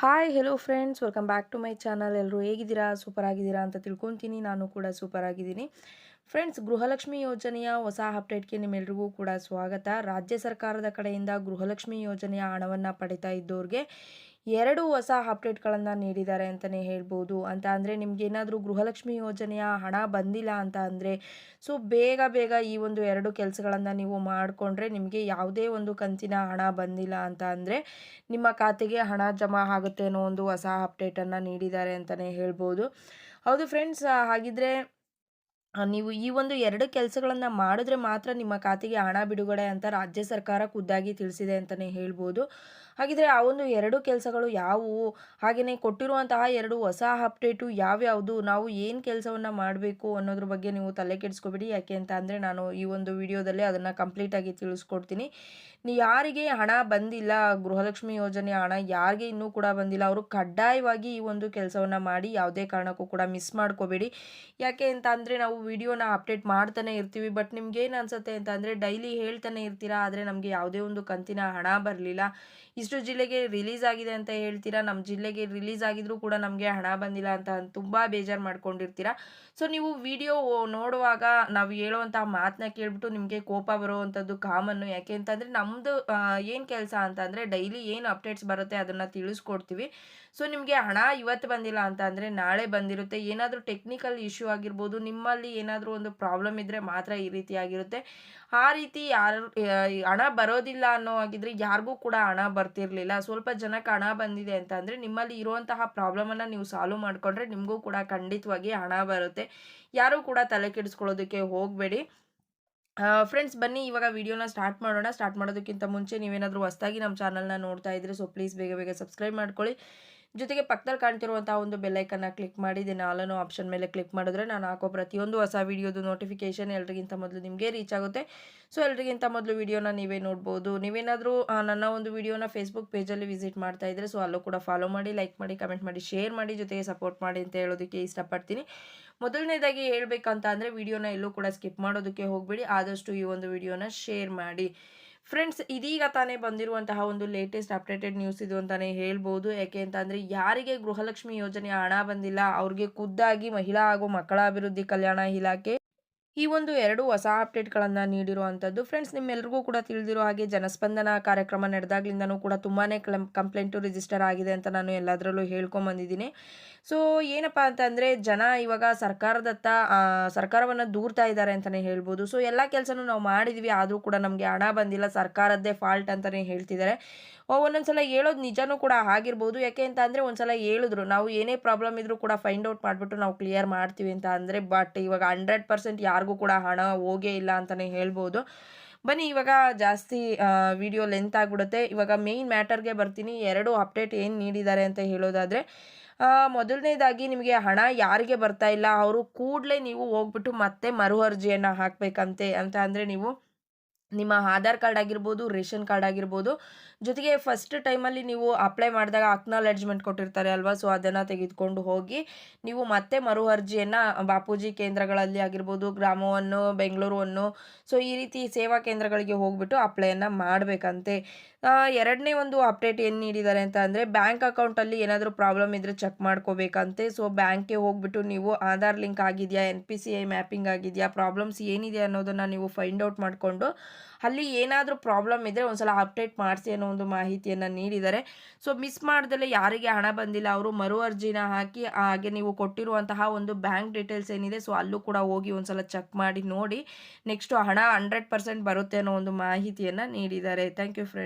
Hi hello friends welcome back to my channel ಎಲ್ಲರೂ ಹೇಗಿದ್ದೀರಾ? Super ಆಗಿದ್ದೀರಾ ಅಂತ ತಿಳ್ಕೊತೀನಿ. ನಾನು ಕೂಡ ಸೂಪರ್ ಆಗಿದ್ದೀನಿ ಫ್ರೆಂಡ್ಸ್ ಗೃಹಲಕ್ಷ್ಮಿ ಯೋಜನೆಯ ಹೊಸ ಅಪ್ಡೇಟ್ಗೆ ನಿಮ್ಮೆಲ್ರಿಗೂ ಕೂಡ ಸ್ವಾಗತ. ರಾಜ್ಯ ಸರ್ಕಾರದ ಕಡೆಯಿಂದ ಗೃಹಲಕ್ಷ್ಮಿ ಯೋಜನೆಯ ಹಣವನ್ನು ಪಡಿತಾ ಇದ್ದವ್ರಿಗೆ ಎರಡು ಹೊಸ ಅಪ್ಡೇಟ್ಗಳನ್ನು ನೀಡಿದ್ದಾರೆ ಅಂತಲೇ ಹೇಳ್ಬೋದು. ಅಂತ ಅಂದರೆ ನಿಮ್ಗೆ ಏನಾದರೂ ಗೃಹಲಕ್ಷ್ಮಿ ಯೋಜನೆಯ ಹಣ ಬಂದಿಲ್ಲ ಅಂತ ಅಂದರೆ, ಸೊ ಬೇಗ ಬೇಗ ಈ ಒಂದು ಎರಡು ಕೆಲಸಗಳನ್ನು ನೀವು ಮಾಡಿಕೊಂಡ್ರೆ ನಿಮಗೆ ಯಾವುದೇ ಒಂದು ಕಂತಿನ ಹಣ ಬಂದಿಲ್ಲ ಅಂತ ಅಂದರೆ, ನಿಮ್ಮ ಖಾತೆಗೆ ಹಣ ಜಮಾ ಆಗುತ್ತೆ ಅನ್ನೋ ಒಂದು ಹೊಸ ಅಪ್ಡೇಟನ್ನು ನೀಡಿದ್ದಾರೆ ಅಂತಲೇ ಹೇಳ್ಬೋದು. ಹೌದು ಫ್ರೆಂಡ್ಸ್ ಹಾಗಿದ್ರೆ ನೀವು ಈ ಒಂದು ಎರಡು ಕೆಲಸಗಳನ್ನು ಮಾಡಿದ್ರೆ ಮಾತ್ರ ನಿಮ್ಮ ಖಾತೆಗೆ ಹಣ ಬಿಡುಗಡೆ ಅಂತ ರಾಜ್ಯ ಸರ್ಕಾರ ಖುದ್ದಾಗಿ ತಿಳಿಸಿದೆ ಅಂತಲೇ ಹೇಳ್ಬೋದು. ಹಾಗಿದ್ರೆ ಆ ಒಂದು ಎರಡು ಕೆಲಸಗಳು ಯಾವುವು? ಹಾಗೆಯೇ ಕೊಟ್ಟಿರುವಂತಹ ಎರಡು ಹೊಸ ಅಪ್ಡೇಟು ಯಾವ್ಯಾವುದು? ನಾವು ಏನು ಕೆಲಸವನ್ನು ಮಾಡಬೇಕು ಅನ್ನೋದ್ರ ಬಗ್ಗೆ ನೀವು ತಲೆ ಕೆಡಿಸ್ಕೋಬೇಡಿ. ಯಾಕೆ ಅಂತ ನಾನು ಈ ಒಂದು ವಿಡಿಯೋದಲ್ಲಿ ಅದನ್ನು ಕಂಪ್ಲೀಟಾಗಿ ತಿಳಿಸ್ಕೊಡ್ತೀನಿ. ಯಾರಿಗೆ ಹಣ ಬಂದಿಲ್ಲ, ಗೃಹಲಕ್ಷ್ಮಿ ಯೋಜನೆ ಹಣ ಯಾರಿಗೆ ಇನ್ನೂ ಕೂಡ ಬಂದಿಲ್ಲ, ಅವರು ಕಡ್ಡಾಯವಾಗಿ ಈ ಒಂದು ಕೆಲಸವನ್ನು ಮಾಡಿ ಯಾವುದೇ ಕಾರಣಕ್ಕೂ ಕೂಡ ಮಿಸ್ ಮಾಡ್ಕೋಬೇಡಿ. ಯಾಕೆ ಅಂತ ಅಂದರೆ ನಾವು ವಿಡಿಯೋನ ಅಪ್ಡೇಟ್ ಮಾಡ್ತಾನೆ ಇರ್ತೀವಿ ಬಟ್ ನಿಮ್ಗೆ ಏನು ಅನ್ಸುತ್ತೆ ಅಂತ ಅಂದರೆ ಡೈಲಿ ಹೇಳ್ತಾನೆ ಇರ್ತೀರಾ, ಆದರೆ ನಮಗೆ ಯಾವುದೇ ಒಂದು ಕಂತಿನ ಹಣ ಬರಲಿಲ್ಲ. ಇಷ್ಟು ಜಿಲ್ಲೆಗೆ ರಿಲೀಸ್ ಆಗಿದೆ ಅಂತ ಹೇಳ್ತೀರಾ? ನಮ್ಮ ಜಿಲ್ಲೆಗೆ ರಿಲೀಸ್ ಆಗಿದ್ರೂ ಕೂಡ ನಮಗೆ ಹಣ ಬಂದಿಲ್ಲ ಅಂತ ತುಂಬ ಬೇಜಾರು ಮಾಡ್ಕೊಂಡಿರ್ತೀರಾ? ಸೊ ನೀವು ವಿಡಿಯೋ ನೋಡುವಾಗ ನಾವು ಹೇಳುವಂತಹ ಮಾತನ್ನ ಕೇಳ್ಬಿಟ್ಟು ನಿಮಗೆ ಕೋಪ ಬರುವಂಥದ್ದು ಕಾಮನ್ನು ಯಾಕೆ ಅಂತಂದರೆ ನಮ್ಮದು ಏನು ಕೆಲಸ ಅಂತಂದರೆ ಡೈಲಿ ಏನು ಅಪ್ಡೇಟ್ಸ್ ಬರುತ್ತೆ ಅದನ್ನು ತಿಳಿಸ್ಕೊಡ್ತೀವಿ. ಸೊ ನಿಮಗೆ ಹಣ ಇವತ್ತು ಬಂದಿಲ್ಲ ಅಂತ ಅಂದರೆ ನಾಳೆ ಬಂದಿರುತ್ತೆ. ಏನಾದರೂ ಟೆಕ್ನಿಕಲ್ ಇಶ್ಯೂ ಆಗಿರ್ಬೋದು, ನಿಮ್ಮಲ್ಲಿ ಏನಾದರೂ ಒಂದು ಪ್ರಾಬ್ಲಮ್ ಇದ್ದರೆ ಮಾತ್ರ ಈ ರೀತಿ ಆಗಿರುತ್ತೆ. ಆ ರೀತಿ ಯಾರು ಹಣ ಬರೋದಿಲ್ಲ ಅನ್ನೋ ಆಗಿದ್ರೆ ಯಾರಿಗೂ ಕೂಡ ಹಣ ಬರ್ತಿರ್ಲಿಲ್ಲ ಸ್ವಲ್ಪ ಜನಕ್ಕೆ ಹಣ ಬಂದಿದೆ ಅಂತ ಅಂದರೆ ನಿಮ್ಮಲ್ಲಿ ಇರುವಂತಹ ಪ್ರಾಬ್ಲಮನ್ನು ನೀವು ಸಾಲ್ವ್ ಮಾಡಿಕೊಂಡ್ರೆ ನಿಮಗೂ ಕೂಡ ಖಂಡಿತವಾಗಿ ಹಣ ಬರುತ್ತೆ. ಯಾರೂ ಕೂಡ ತಲೆ ಕೆಡಿಸ್ಕೊಳ್ಳೋದಕ್ಕೆ ಹೋಗಬೇಡಿ. ಫ್ರೆಂಡ್ಸ್ ಬನ್ನಿ, ಇವಾಗ ವಿಡಿಯೋನ ಸ್ಟಾರ್ಟ್ ಮಾಡೋಣ. ಸ್ಟಾರ್ಟ್ ಮಾಡೋದಕ್ಕಿಂತ ಮುಂಚೆ ನೀವೇನಾದರೂ ಹೊಸ್ದಾಗಿ ನಮ್ಮ ಚಾನಲ್ನ ನೋಡ್ತಾ ಇದ್ರೆ ಸೊ ಪ್ಲೀಸ್ ಬೇಗ ಬೇಗ ಸಬ್ಸ್ಕ್ರೈಬ್ ಮಾಡ್ಕೊಳ್ಳಿ. ಜೊತೆಗೆ ಪಕ್ಕದಲ್ಲಿ ಕಾಣ್ತಿರುವಂತಹ ಒಂದು ಬೆಲ್ಲೈಕನ್ನ ಕ್ಲಿಕ್ ಮಾಡಿ ದೆನ್ ಆಲನೋ ಆಪ್ಷನ್ ಮೇಲೆ ಕ್ಲಿಕ್ ಮಾಡಿದ್ರೆ ನಾನು ಹಾಕೋ ಪ್ರತಿಯೊಂದು ಹೊಸ ವಿಡಿಯೋದು ನೋಟಿಫಿಕೇಶನ್ ಎಲ್ರಿಗಿಂತ ಮೊದಲು ನಿಮಗೆ ರೀಚ್ ಆಗುತ್ತೆ. ಸೊ ಎಲ್ರಿಗಿಂತ ಮೊದಲು ವಿಡಿಯೋನ ನೀವೇ ನೋಡ್ಬೋದು. ನೀವೇನಾದರೂ ನನ್ನ ಒಂದು ವಿಡಿಯೋನ ಫೇಸ್ಬುಕ್ ಪೇಜಲ್ಲಿ ವಿಸಿಟ್ ಮಾಡ್ತಾ ಇದ್ರೆ ಸೊ ಅಲ್ಲೂ ಕೂಡ ಫಾಲೋ ಮಾಡಿ ಲೈಕ್ ಮಾಡಿ ಕಮೆಂಟ್ ಮಾಡಿ ಶೇರ್ ಮಾಡಿ, ಜೊತೆಗೆ ಸಪೋರ್ಟ್ ಮಾಡಿ ಅಂತ ಹೇಳೋದಕ್ಕೆ ಇಷ್ಟಪಡ್ತೀನಿ. ಮೊದಲನೇದಾಗಿ ಹೇಳಬೇಕಂತ ಅಂದರೆ ವಿಡಿಯೋನ ಎಲ್ಲೂ ಕೂಡ ಸ್ಕಿಪ್ ಮಾಡೋದಕ್ಕೆ ಹೋಗಬೇಡಿ. ಆದಷ್ಟು ಈ ಒಂದು ವಿಡಿಯೋನ ಶೇರ್ ಮಾಡಿ. ಫ್ರೆಂಡ್ಸ್ ಇದೀಗ ತಾನೇ ಬಂದಿರುವಂತಹ ಒಂದು ಲೇಟೆಸ್ಟ್ ಅಪ್ಡೇಟೆಡ್ ನ್ಯೂಸ್ ಇದು ಅಂತಲೇ ಹೇಳ್ಬೋದು. ಯಾಕೆ ಅಂತಂದರೆ ಯಾರಿಗೆ ಗೃಹಲಕ್ಷ್ಮಿ ಯೋಜನೆಯ ಹಣ ಬಂದಿಲ್ಲ, ಅವ್ರಿಗೆ ಖುದ್ದಾಗಿ ಮಹಿಳಾ ಹಾಗೂ ಮಕ್ಕಳ ಅಭಿವೃದ್ಧಿ ಕಲ್ಯಾಣ ಇಲಾಖೆ ಈ ಒಂದು ಎರಡು ಹೊಸ ಅಪ್ಡೇಟ್ಗಳನ್ನು ನೀಡಿರುವಂಥದ್ದು ಫ್ರೆಂಡ್ಸ್ ನಿಮ್ಮೆಲ್ರಿಗೂ ಕೂಡ ತಿಳಿದಿರೋ ಹಾಗೆ ಜನಸ್ಪಂದನ ಕಾರ್ಯಕ್ರಮ ನಡೆದಾಗ್ಲಿಂದನೂ ಕೂಡ ತುಂಬಾ ಕ್ಲಂ ಕಂಪ್ಲೇಂಟು ರಿಜಿಸ್ಟರ್ ಆಗಿದೆ ಅಂತ ನಾನು ಎಲ್ಲದರಲ್ಲೂ ಹೇಳ್ಕೊಂಬಂದಿದ್ದೀನಿ. ಸೊ ಏನಪ್ಪ ಅಂತಂದರೆ ಜನ ಇವಾಗ ಸರ್ಕಾರದತ್ತ ಸರ್ಕಾರವನ್ನು ದೂರ್ತಾ ಇದ್ದಾರೆ ಅಂತಲೇ ಹೇಳ್ಬೋದು. ಸೊ ಎಲ್ಲ ಕೆಲಸನೂ ನಾವು ಮಾಡಿದ್ವಿ, ಆದರೂ ಕೂಡ ನಮಗೆ ಹಣ ಬಂದಿಲ್ಲ, ಸರ್ಕಾರದ್ದೇ ಫಾಲ್ಟ್ ಅಂತಲೇ ಹೇಳ್ತಿದ್ದಾರೆ. ಒಂದೊಂದ್ಸಲ ಹೇಳೋದು ನಿಜನೂ ಕೂಡ ಆಗಿರ್ಬೋದು. ಯಾಕೆ ಅಂತ ಅಂದರೆ, ಒಂದ್ಸಲ ಹೇಳಿದ್ರು. ನಾವು ಏನೇ ಪ್ರಾಬ್ಲಮ್ ಇದ್ರೂ ಕೂಡ ಫೈಂಡ್ ಔಟ್ ಮಾಡಿಬಿಟ್ಟು ನಾವು ಕ್ಲಿಯರ್ ಮಾಡ್ತೀವಿ ಅಂತ ಅಂದರೆ ಬಟ್ ಇವಾಗ ಹಂಡ್ರೆಡ್ ಪರ್ಸೆಂಟ್ ಯಾರಿಗೂ ಕೂಡ ಹಣ ಹೋಗೇ ಇಲ್ಲ ಅಂತಲೇ ಹೇಳ್ಬೋದು. ಬನ್ನಿ, ಇವಾಗ ಜಾಸ್ತಿ ವಿಡಿಯೋ ಲೆಂತ್ ಆಗಿಬಿಡುತ್ತೆ. ಇವಾಗ ಮೇಯ್ನ್ ಮ್ಯಾಟರ್ಗೆ ಬರ್ತೀನಿ. ಎರಡು ಅಪ್ಡೇಟ್ ಏನು ನೀಡಿದ್ದಾರೆ ಅಂತ ಹೇಳೋದಾದರೆ ಮೊದಲನೇದಾಗಿ ನಿಮಗೆ ಹಣ ಯಾರಿಗೆ ಬರ್ತಾ ಇಲ್ಲ, ಅವರು ಕೂಡಲೇ ನೀವು ಹೋಗ್ಬಿಟ್ಟು ಮತ್ತೆ ಮರು ಅರ್ಜಿಯನ್ನು ಹಾಕಬೇಕಂತೆ ಅಂತ ಅಂದರೆ ನೀವು ನಿಮ್ಮ ಆಧಾರ್ ಕಾರ್ಡ್ ಆಗಿರ್ಬೋದು, ರೇಷನ್ ಕಾರ್ಡ್ ಆಗಿರ್ಬೋದು, ಜೊತೆಗೆ ಫಸ್ಟ್ ಟೈಮಲ್ಲಿ ನೀವು ಅಪ್ಲೈ ಮಾಡಿದಾಗ ಅಕ್ನಾಲೆಡ್ಜ್ಮೆಂಟ್ ಕೊಟ್ಟಿರ್ತಾರೆ ಅಲ್ವಾ? ಸೊ ಅದನ್ನು ತೆಗೆದುಕೊಂಡು ಹೋಗಿ ನೀವು ಮತ್ತೆ ಮರು ಅರ್ಜಿಯನ್ನು ಬಾಪೂಜಿ ಕೇಂದ್ರಗಳಲ್ಲಿ ಆಗಿರ್ಬೋದು, ಗ್ರಾಮವನ್ನು ಬೆಂಗಳೂರನ್ನು ಸೊ ಈ ರೀತಿ ಸೇವಾ ಕೇಂದ್ರಗಳಿಗೆ ಹೋಗ್ಬಿಟ್ಟು ಅಪ್ಲೈಯನ್ನು ಮಾಡಬೇಕಂತೆ. ಎರಡನೇ ಒಂದು ಅಪ್ಡೇಟ್ ಏನು ನೀಡಿದ್ದಾರೆ ಅಂತ ಅಂದರೆ ಬ್ಯಾಂಕ್ ಅಕೌಂಟಲ್ಲಿ ಏನಾದರೂ ಪ್ರಾಬ್ಲಮ್ ಇದ್ದರೆ ಚೆಕ್ ಮಾಡ್ಕೋಬೇಕಂತೆ. ಸೊ ಬ್ಯಾಂಕ್ಗೆ ಹೋಗ್ಬಿಟ್ಟು ನೀವು ಆಧಾರ್ ಲಿಂಕ್ ಆಗಿದೆಯಾ N P C I mapping ಆಗಿದೆಯಾ ಪ್ರಾಬ್ಲಮ್ಸ್ ಏನಿದೆ ಅನ್ನೋದನ್ನು ನೀವು ಫೈಂಡ್ ಔಟ್ ಮಾಡಿಕೊಂಡು ಅಲ್ಲಿ ಏನಾದರೂ ಪ್ರಾಬ್ಲಮ್ ಇದ್ದರೆ ಒಂದ್ಸಲ ಅಪ್ಡೇಟ್ ಮಾಡಿಸಿ ಅನ್ನೋ ಒಂದು ಮಾಹಿತಿಯನ್ನು ನೀಡಿದ್ದಾರೆ. ಸೊ ಮಿಸ್ ಮಾಡ್ದಲೇ ಯಾರಿಗೆ ಹಣ ಬಂದಿಲ್ಲ, ಅವರು ಮರು ಅರ್ಜಿನ ಹಾಕಿ ಹಾಗೆ ನೀವು ಕೊಟ್ಟಿರುವಂತಹ ಒಂದು ಬ್ಯಾಂಕ್ ಡೀಟೇಲ್ಸ್ ಏನಿದೆ ಸೊ ಅಲ್ಲೂ ಕೂಡ ಹೋಗಿ ಒಂದ್ಸಲ ಚೆಕ್ ಮಾಡಿ ನೋಡಿ ನೆಕ್ಸ್ಟು ಹಣ ಹಂಡ್ರೆಡ್ ಪರ್ಸೆಂಟ್ ಬರುತ್ತೆ ಅನ್ನೋ ಒಂದು ಮಾಹಿತಿಯನ್ನು ನೀಡಿದ್ದಾರೆ. Thank you friend